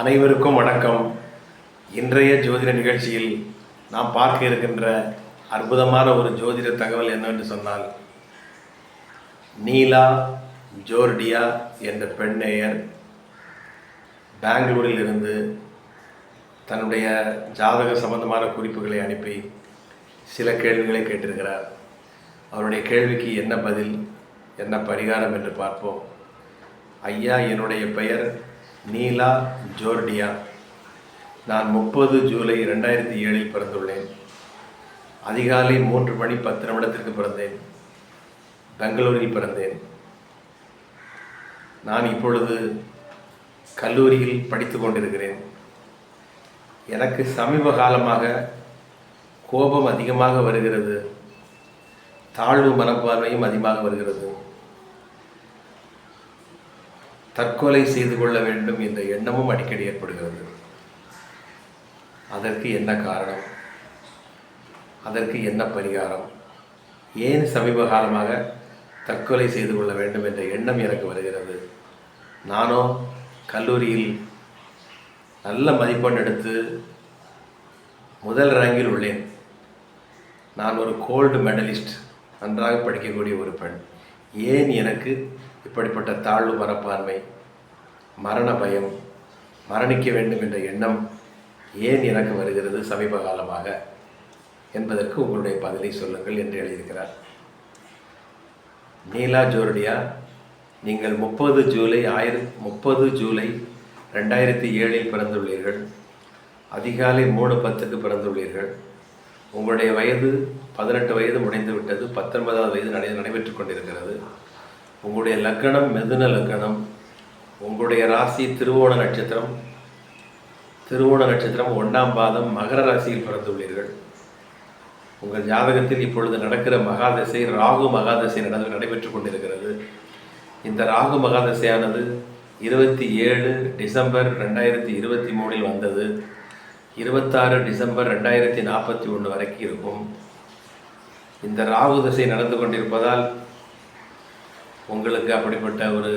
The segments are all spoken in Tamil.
அனைவருக்கும் வணக்கம். இன்றைய ஜோதிட நிகழ்ச்சியில் நாம் பார்க்க இருக்கின்ற அற்புதமான ஒரு ஜோதிட தகவல் என்னவென்று சொன்னால் நீலா ஜோர்டியா என்ற பெண் நேயர் பெங்களூரில் இருந்து தன்னுடைய ஜாதக சம்பந்தமான குறிப்புகளை அனுப்பி சில கேள்விகளை கேட்டிருக்கிறார். அவருடைய கேள்விக்கு என்ன பதில் என்ன பரிகாரம் என்று பார்ப்போம். ஐயா என்னுடைய பெயர் நீலா ஜோர்டியா. நான் முப்பது ஜூலை ரெண்டாயிரத்தி ஏழில் பிறந்துள்ளேன். அதிகாலை மூன்று மணி பத்து நிமிடத்திற்கு பிறந்தேன். பெங்களூரில் பிறந்தேன். நான் இப்பொழுது கல்லூரியில் படித்து கொண்டிருக்கிறேன். எனக்கு சமீப காலமாக கோபம் அதிகமாக வருகிறது. தாழ்வு மனப்பான்மையும் அதிகமாக வருகிறது. தற்கொலை செய்து கொள்ள வேண்டும் என்ற எண்ணமும் அடிக்கடி ஏற்படுகிறது. அதற்கு என்ன காரணம்? அதற்கு என்ன பரிகாரம்? ஏன் சமீப காலமாக தற்கொலை செய்து கொள்ள வேண்டும் என்ற எண்ணம் எனக்கு வருகிறது? நானோ கல்லூரியில் நல்ல மதிப்பெண் எடுத்து முதல் ரேங்கில் உள்ளேன். நான் ஒரு கோல்டு மெடலிஸ்ட் நன்றாக படிக்கக்கூடிய ஒரு பெண். ஏன் எனக்கு இப்படிப்பட்ட தாழ்வு மனப்பான்மை மரண பயம் மரணிக்க வேண்டும் என்ற எண்ணம் ஏன் எனக்கு வருகிறது சமீப காலமாக என்பதற்கு உங்களுடைய பதிலை சொல்லுங்கள் என்று எழுதியிருக்கிறார். நீலா ஜோர்டியா நீங்கள் முப்பது ஜூலை ஆயிர முப்பது ஜூலை ரெண்டாயிரத்தி ஏழில் பிறந்துள்ளீர்கள். அதிகாலை மூணு பத்துக்கு பிறந்துள்ளீர்கள். உங்களுடைய வயது பதினெட்டு வயது முடிந்துவிட்டது பத்தொன்பதாவது வயது நடை நடைபெற்றுக் கொண்டிருக்கிறது. உங்களுடைய லக்கணம் மிதுன லக்கணம் உங்களுடைய ராசி திருவோண நட்சத்திரம் திருவோண நட்சத்திரம் ஒன்றாம் பாதம் மகர ராசியில் பிறந்துள்ளீர்கள். உங்கள் ஜாதகத்தில் இப்பொழுது நடக்கிற மகாதசை ராகு மகாதசை நடந்து நடைபெற்றுக் கொண்டிருக்கிறது. இந்த ராகு மகாதசையானது இருபத்தி ஏழு டிசம்பர் ரெண்டாயிரத்தி இருபத்தி மூணில் வந்தது. இருபத்தாறு டிசம்பர் ரெண்டாயிரத்தி நாற்பத்தி ஒன்று வரைக்கும் இருக்கும். இந்த ராகு தசை நடந்து கொண்டிருப்பதால் உங்களுக்கு அப்படிப்பட்ட ஒரு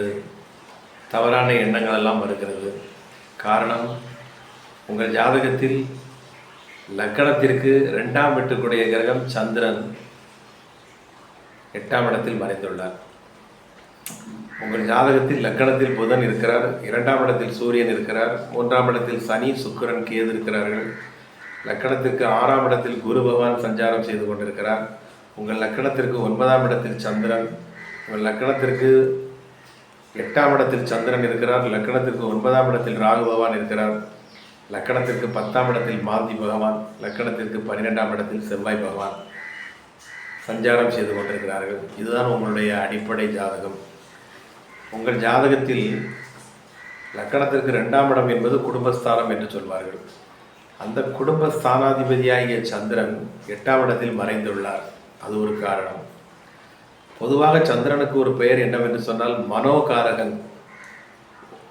தவறான எண்ணங்கள் எல்லாம் வருகிறது. காரணம் உங்கள் ஜாதகத்தில் லக்கணத்திற்கு ரெண்டாம் வீட்டுக்குடைய கிரகம் சந்திரன் எட்டாம் இடத்தில் மறைந்துள்ளார். உங்கள் ஜாதகத்தில் லக்கணத்தில் புதன் இருக்கிறார் இரண்டாம் இடத்தில் சூரியன் இருக்கிறார் மூன்றாம் இடத்தில் சனி சுக்கரன் கேது இருக்கிறார்கள். லக்கணத்திற்கு ஆறாம் இடத்தில் குரு பகவான் சஞ்சாரம் செய்து கொண்டிருக்கிறார். உங்கள் லக்கணத்திற்கு ஒன்பதாம் இடத்தில் சந்திரன் லக்கணத்திற்கு எட்டாம் இடத்தில் சந்திரன் இருக்கிறார் லக்கணத்திற்கு ஒன்பதாம் இடத்தில் ராகு பகவான் இருக்கிறார் லக்கணத்திற்கு பத்தாம் இடத்தில் மாந்தி பகவான் லக்கணத்திற்கு பன்னிரெண்டாம் இடத்தில் செவ்வாய் பகவான் சஞ்சாரம் செய்து கொண்டிருக்கிறார்கள். இதுதான் உங்களுடைய அடிப்படை ஜாதகம். உங்கள் ஜாதகத்தில் லக்கணத்திற்கு ரெண்டாம் இடம் என்பது குடும்பஸ்தானம் என்று சொல்வார்கள். அந்த குடும்ப ஸ்தானாதிபதியாகிய சந்திரன் எட்டாம் இடத்தில் மறைந்துள்ளார். அது ஒரு காரணம். பொதுவாக சந்திரனுக்கு ஒரு பெயர் என்னவென்று சொன்னால் மனோகாரகன்.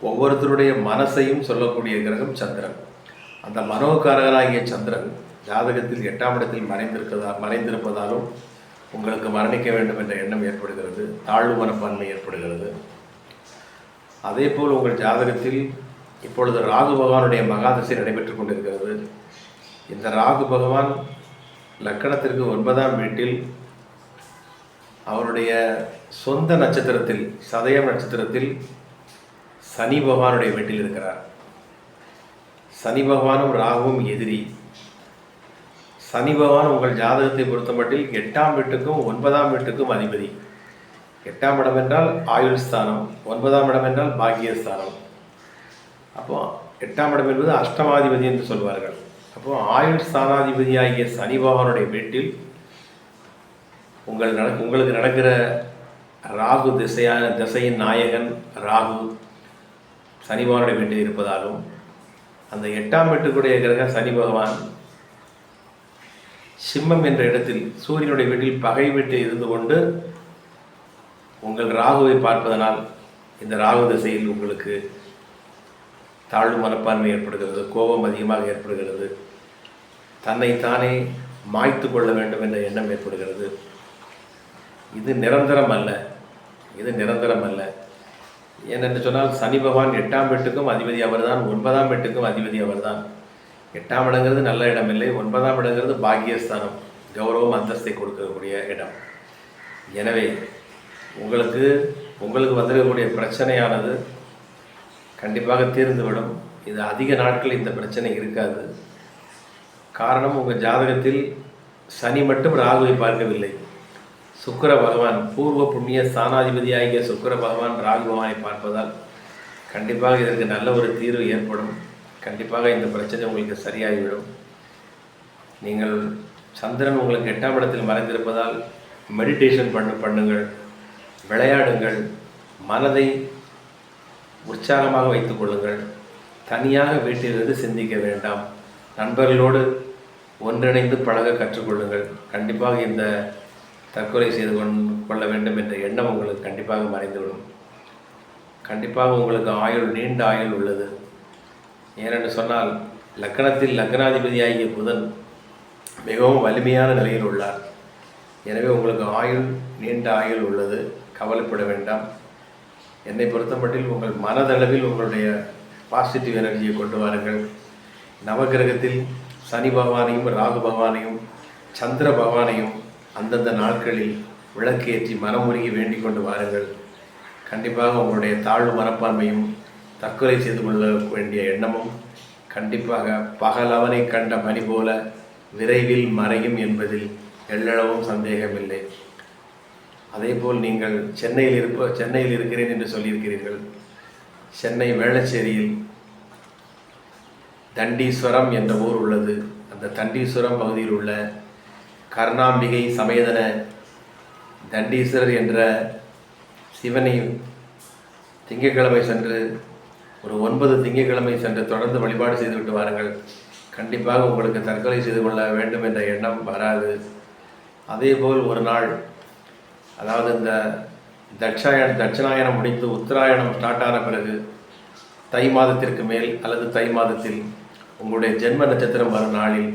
ஒவ்வொருத்தருடைய மனசையும் சொல்லக்கூடிய கிரகம் சந்திரன். அந்த மனோகாரகனாகிய சந்திரன் ஜாதகத்தில் எட்டாம் இடத்தில் மறைந்திருக்கிறதா மறைந்திருப்பதாலும் உங்களுக்கு மரணிக்க வேண்டும் என்ற எண்ணம் ஏற்படுகிறது. தாழ்வு மனப்பான்மை ஏற்படுகிறது. அதே போல் உங்கள் ஜாதகத்தில் இப்பொழுது ராகு பகவானுடைய மகாதசை நடைபெற்றுக் கொண்டிருக்கிறது. இந்த ராகு பகவான் லக்கணத்திற்கு ஒன்பதாம் வீட்டில் அவருடைய சொந்த நட்சத்திரத்தில் சதயம் நட்சத்திரத்தில் சனி பகவானுடைய வீட்டில் இருக்கிறார். சனி பகவானும் ராகுவும் எதிரி. சனி பகவான் உங்கள் ஜாதகத்தை பொறுத்தமட்டில் எட்டாம் வீட்டுக்கும் ஒன்பதாம் வீட்டுக்கும் அதிபதி. எட்டாம் இடம் என்றால் ஆயுள் ஸ்தானம் ஒன்பதாம் இடம் என்றால் பாக்கியஸ்தானம் அப்போ எட்டாம் இடம் என்பது அஷ்டமாதிபதி என்று சொல்வார்கள். அப்போ ஆயுள் ஸ்தானாதிபதியாகிய சனி பகவானுடைய வீட்டில் உங்கள் நட உங்களுக்கு நடக்கிற ராகு திசையான திசையின் நாயகன் ராகு சனி பகவானுடைய வீட்டில் இருப்பதாலும் அந்த எட்டாம் வீட்டுக்குடைய கிரக சனி பகவான் சிம்மம் என்ற இடத்தில் சூரியனுடைய வீட்டில் பகை வீட்டில் இருந்து கொண்டு உங்கள் ராகுவை பார்ப்பதனால் இந்த ராகு திசையில் உங்களுக்கு தாழ்வு மனப்பான்மை ஏற்படுகிறது கோபம் அதிகமாக ஏற்படுகிறது. தன்னைத்தானே மாய்த்து கொள்ள வேண்டும் என்ற எண்ணம் ஏற்படுகிறது. இது நிரந்தரம் அல்ல இது நிரந்தரம் அல்ல ஏனென்று சொன்னால் சனி பகவான் எட்டாம் வீட்டுக்கும் அதிபதி அவர்தான் ஒன்பதாம் வீட்டுக்கும் அதிபதி அவர்தான். எட்டாம் இடங்கிறது நல்ல இடம் இல்லை ஒன்பதாம் இடங்கிறது பாக்கியஸ்தானம் கௌரவம் அந்தஸ்தை கொடுக்கக்கூடிய இடம். எனவே உங்களுக்கு உங்களுக்கு வந்திருக்கக்கூடிய பிரச்சனையானது கண்டிப்பாக தீர்ந்துவிடும். இது அதிக நாட்கள் இந்த பிரச்சனை இருக்காது. காரணம் உங்கள் ஜாதகத்தில் சனி மட்டும் ராகுவை பார்க்கவில்லை. சுக்கிர பகவான் பூர்வ புண்ணிய ஸ்தானாதிபதியாகிய சுக்கர பகவான் ராகு பகவானை பார்ப்பதால் கண்டிப்பாக இதற்கு நல்ல ஒரு தீர்வு ஏற்படும். கண்டிப்பாக இந்த பிரச்சனை உங்களுக்கு சரியாகிவிடும். நீங்கள் சந்திரன் உங்களுக்கு எட்டாம் இடத்தில் மறைந்திருப்பதால் மெடிடேஷன் பண்ணு பண்ணுங்கள் விளையாடுங்கள் மனதை உற்சாகமாக வைத்துக் கொள்ளுங்கள். தனியாக வீட்டிலிருந்து சிந்திக்க வேண்டாம். நண்பர்களோடு ஒன்றிணைந்து பழக கற்றுக்கொள்ளுங்கள். கண்டிப்பாக இந்த தற்கொலை செய்து கொள்ள வேண்டும் என்ற எண்ணம் உங்களுக்கு கண்டிப்பாக மறைந்துவிடும். கண்டிப்பாக உங்களுக்கு ஆயுள் நீண்ட ஆயுள் உள்ளது. ஏனென்று சொன்னால் லக்கணத்தில் லக்னாதிபதியாகிய புதன் மிகவும் வலிமையான நிலையில் உள்ளார். எனவே உங்களுக்கு ஆயுள் நீண்ட ஆயுள் உள்ளது. கவலைப்பட வேண்டாம். என்னை பொறுத்தமட்டில் உங்கள் மனதளவில் உங்களுடைய பாசிட்டிவ் எனர்ஜியை கொண்டு வாருங்கள். நவகிரகத்தில் சனி பகவானையும் ராகு பகவானையும் சந்திர பகவானையும் அந்தந்த நாட்களில் விளக்கேற்றி மனமுருகி வேண்டிக் கொண்டு வாருங்கள். கண்டிப்பாக உங்களுடைய தாழ்வு மனப்பான்மையும் தற்கொலை செய்து கொள்ள வேண்டிய எண்ணமும் கண்டிப்பாக பகலவனை கண்ட பணி போல விரைவில் மறையும் என்பதில் எள்ளளவும் சந்தேகமில்லை. அதேபோல் நீங்கள் சென்னையில் இருப்ப சென்னையில் இருக்கிறேன் என்று சொல்லியிருக்கிறீர்கள். சென்னை வேளச்சேரியில் தண்டீஸ்வரம் என்ற ஊர் உள்ளது. அந்த தண்டீஸ்வரம் பகுதியில் உள்ள கருணாம்பிகை சமேதன தண்டீஸ்வரர் என்ற சிவனை திங்கட்கிழமை சென்று ஒரு ஒன்பது திங்கட்கிழமை சென்று தொடர்ந்து வழிபாடு செய்துவிட்டு வாருங்கள். கண்டிப்பாக உங்களுக்கு தற்கொலை செய்து கொள்ள வேண்டும் என்ற எண்ணம் வராது. அதேபோல் ஒரு நாள் அதாவது இந்த தட்சாயண தட்சிணாயனம் முடித்து உத்தராயணம் ஸ்டார்ட் ஆன பிறகு தை மாதத்திற்கு மேல் அல்லது தை மாதத்தில் உங்களுடைய ஜென்ம நட்சத்திரம் வரும் நாளில்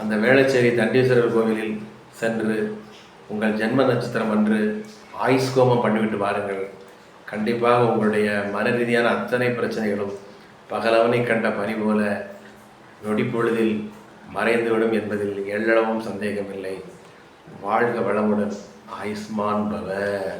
அந்த வேளச்சேரி தண்டீஸ்வரர் கோவிலில் சென்று உங்கள் ஜென்ம நட்சத்திரம் அன்று ஆயுஷ்கோமம் பண்ணிவிட்டு வாருங்கள். கண்டிப்பாக உங்களுடைய மன ரீதியான அத்தனை பிரச்சனைகளும் பகலவனை கண்ட பனி போல நொடிப்பொழுதில் மறைந்துவிடும் என்பதில் எள்ளளவும் சந்தேகமில்லை. வாழ்க வளமுடன் ஆயுஷ்மான் பவர்